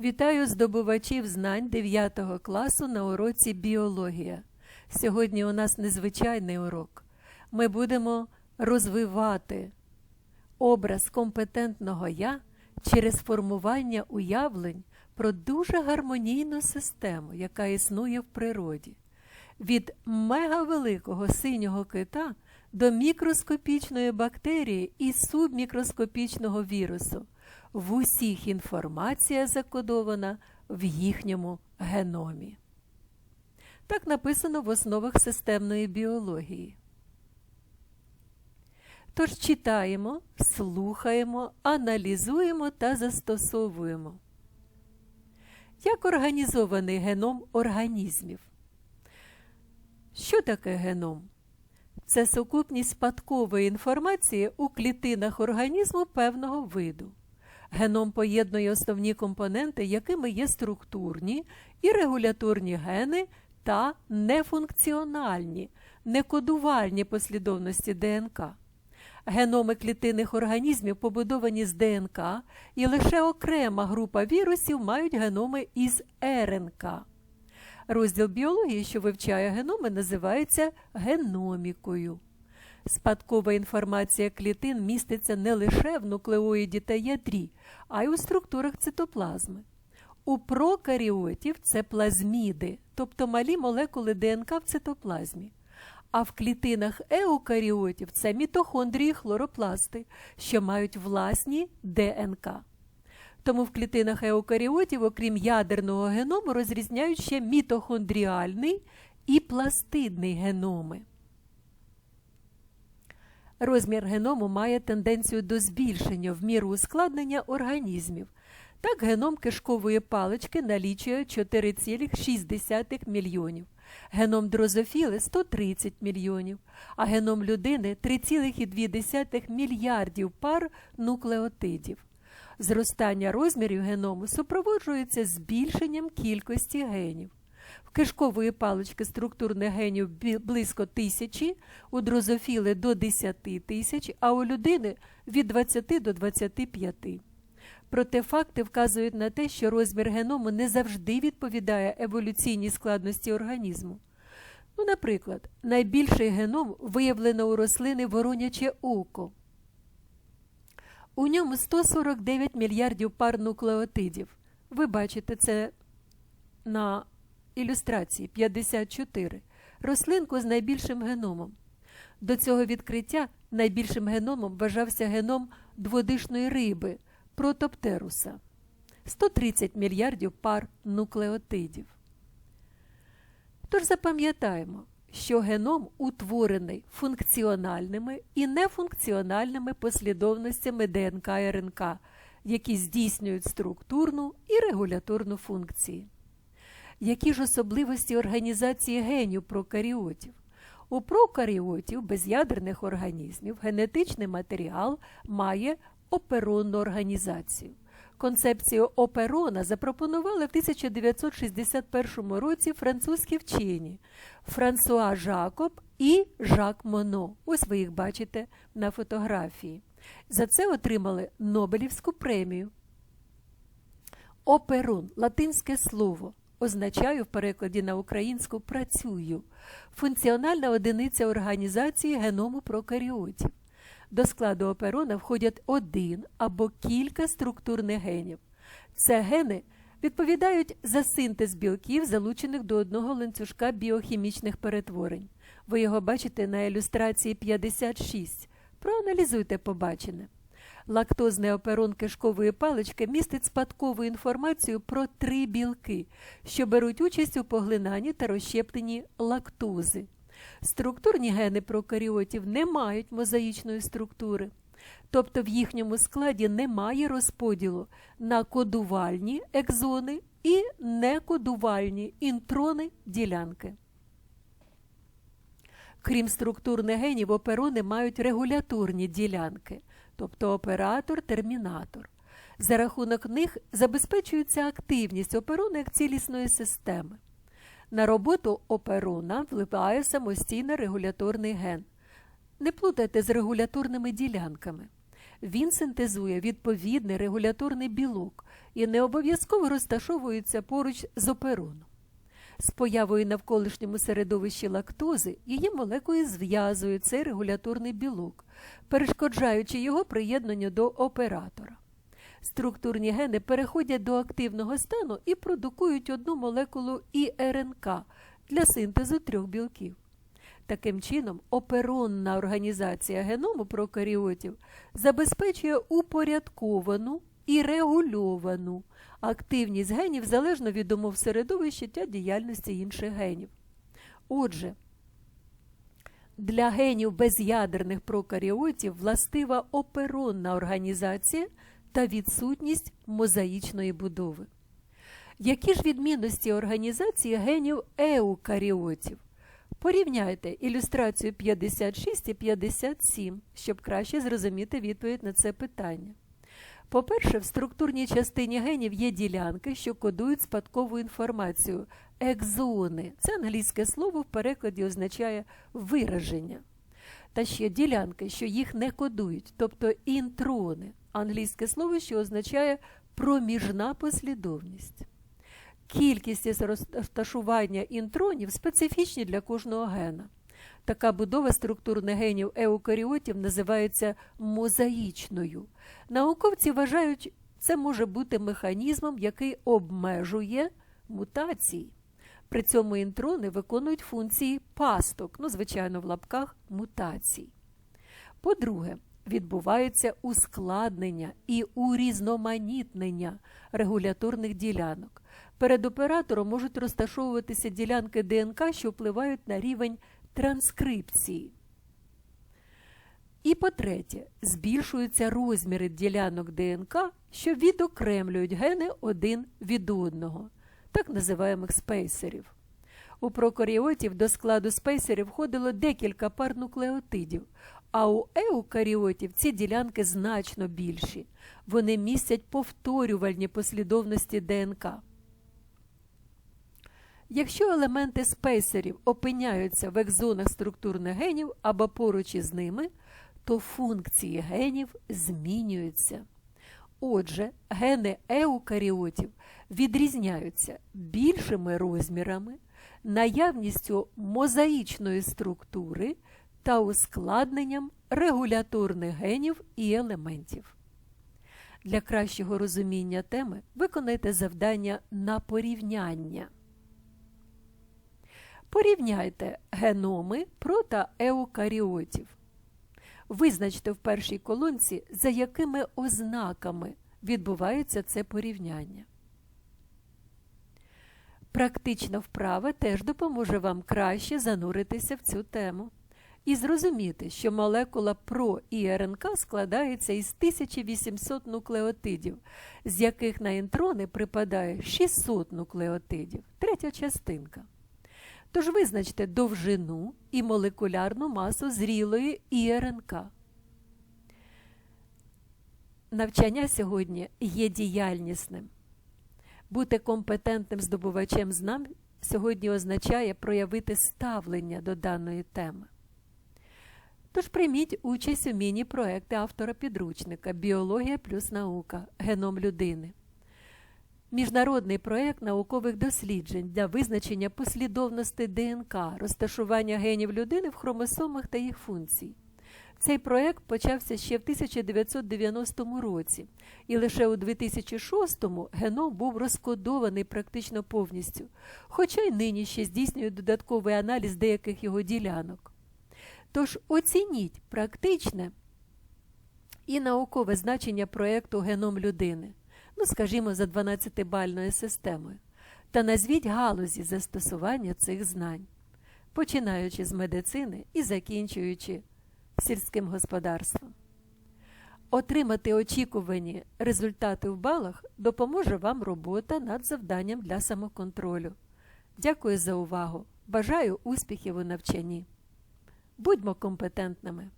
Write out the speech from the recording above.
Вітаю здобувачів знань 9 класу на уроці біологія. Сьогодні у нас незвичайний урок. Ми будемо розвивати образ компетентного я через формування уявлень про дуже гармонійну систему, яка існує в природі. Від мегавеликого синього кита до мікроскопічної бактерії і субмікроскопічного вірусу. В усіх інформація закодована в їхньому геномі. Так написано в основах системної біології. Тож читаємо, слухаємо, аналізуємо та застосовуємо. Як організований геном організмів? Що таке геном? Це сукупність спадкової інформації у клітинах організму певного виду. Геном поєднує основні компоненти, якими є структурні і регуляторні гени та нефункціональні, некодувальні послідовності ДНК. Геноми клітинних організмів побудовані з ДНК, і лише окрема група вірусів мають геноми із РНК. Розділ біології, що вивчає геноми, називається геномікою. Спадкова інформація клітин міститься не лише в нуклеоїді та ядрі, а й у структурах цитоплазми. У прокаріотів це плазміди, тобто малі молекули ДНК в цитоплазмі. А в клітинах еукаріотів це мітохондрії хлоропласти, що мають власні ДНК. Тому в клітинах еукаріотів, окрім ядерного геному, розрізняють ще мітохондріальний і пластидний геноми. Розмір геному має тенденцію до збільшення в міру ускладнення організмів. Так, геном кишкової палички налічує 4,6 мільйонів, геном дрозофіли 130 мільйонів, а геном людини 3,2 мільярдів пар нуклеотидів. Зростання розмірів геному супроводжується збільшенням кількості генів. В кишкової палички структурних генів близько тисячі, у дрозофіли до 10 тисяч, а у людини від 20 до 25. Проте факти вказують на те, що розмір геному не завжди відповідає еволюційній складності організму. Ну, Наприклад, найбільший геном виявлено у рослини вороняче око. У ньому 149 мільярдів пар нуклеотидів. Ви бачите це на ілюстрації 54. Рослинку з найбільшим геномом. До цього відкриття найбільшим геномом вважався геном дводишної риби протоптеруса 130 мільярдів пар нуклеотидів. Тож запам'ятаємо, що геном утворений функціональними і нефункціональними послідовностями ДНК і РНК, які здійснюють структурну і регуляторну функції. Які ж особливості організації генів прокаріотів? У прокаріотів безядерних організмів генетичний матеріал має оперонну організацію. Концепцію оперона запропонували в 1961 році французькі вчені Франсуа Жакоб і Жак Моно. Ось ви їх бачите на фотографії. За це отримали Нобелівську премію. Оперон латинське слово. Означаю в перекладі на українську працюю. Функціональна одиниця організації геному прокаріотів. До складу оперона входять один або кілька структурних генів. Це гени відповідають за синтез білків, залучених до одного ланцюжка біохімічних перетворень. Ви його бачите на ілюстрації 56. Проаналізуйте побачене. Лактозний оперон кишкової палички містить спадкову інформацію про три білки, що беруть участь у поглинанні та розщепленні лактози. Структурні гени прокаріотів не мають мозаїчної структури, тобто в їхньому складі немає розподілу на кодувальні екзони і некодувальні інтрони ділянки. Крім структурних генів, оперони мають регуляторні ділянки, тобто оператор-термінатор. За рахунок них забезпечується активність оперони як цілісної системи. На роботу оперона впливає самостійно регуляторний ген. Не плутайте з регуляторними ділянками. Він синтезує відповідний регуляторний білок і не обов'язково розташовується поруч з опероном. З появою навколишньому середовищі лактози її молекули зв'язують цей регуляторний білок, перешкоджаючи його приєднанню до оператора. Структурні гени переходять до активного стану і продукують одну молекулу ІРНК для синтезу трьох білків. Таким чином, оперонна організація геному прокаріотів забезпечує упорядковану і регульовану активність генів залежно від умов середовища та діяльності інших генів. Отже, для генів без'ядерних прокаріотів властива оперонна організація та відсутність мозаїчної будови. Які ж відмінності організації генів еукаріотів? Порівняйте ілюстрацію 56 і 57, щоб краще зрозуміти відповідь на це питання. По-перше, в структурній частині генів є ділянки, що кодують спадкову інформацію екзони. Це англійське слово в перекладі означає вираження. Та ще ділянки, що їх не кодують, тобто інтрони, англійське слово, що означає проміжна послідовність. Кількість розташування інтронів специфічні для кожного гена. Така будова структурних генів еукаріотів називається мозаїчною. Науковці вважають, це може бути механізмом, який обмежує мутації. При цьому інтрони виконують функції пасток, ну, звичайно, в лапках мутацій. По-друге, відбувається ускладнення і урізноманітнення регуляторних ділянок. Перед оператором можуть розташовуватися ділянки ДНК, що впливають на рівень транскрипції. І по-третє, збільшуються розміри ділянок ДНК, що відокремлюють гени один від одного, так називаємих спейсерів. У прокаріотів до складу спейсерів входило декілька пар нуклеотидів, а у еукаріотів ці ділянки значно більші. Вони містять повторювальні послідовності ДНК. Якщо елементи спейсерів опиняються в екзонах структурних генів або поруч із ними, то функції генів змінюються. Отже, гени еукаріотів відрізняються більшими розмірами, наявністю мозаїчної структури та ускладненням регуляторних генів і елементів. Для кращого розуміння теми виконайте завдання на порівняння. Порівняйте геноми протаеукаріотів. Визначте в першій колонці, за якими ознаками відбувається це порівняння. Практична вправа теж допоможе вам краще зануритися в цю тему і зрозуміти, що молекула ПРО і РНК складається із 1800 нуклеотидів, з яких на інтрони припадає 600 нуклеотидів, третя частинка. Тож визначте довжину і молекулярну масу зрілої ІРНК. Навчання сьогодні є діяльнісним. Бути компетентним здобувачем знань сьогодні означає проявити ставлення до даної теми. Тож прийміть участь у міні-проекти автора підручника Біологія плюс наука Геном людини. Міжнародний проєкт наукових досліджень для визначення послідовності ДНК, розташування генів людини в хромосомах та їх функцій. Цей проєкт почався ще в 1990 році, і лише у 2006-му геном був розкодований практично повністю, хоча й нині ще здійснює додатковий аналіз деяких його ділянок. Тож оцініть практичне і наукове значення проєкту Геном людини ну скажімо, за 12-бальною системою, та назвіть галузі застосування цих знань, починаючи з медицини і закінчуючи сільським господарством. Отримати очікувані результати в балах допоможе вам робота над завданням для самоконтролю. Дякую за увагу! Бажаю успіхів у навчанні. Будьмо компетентними!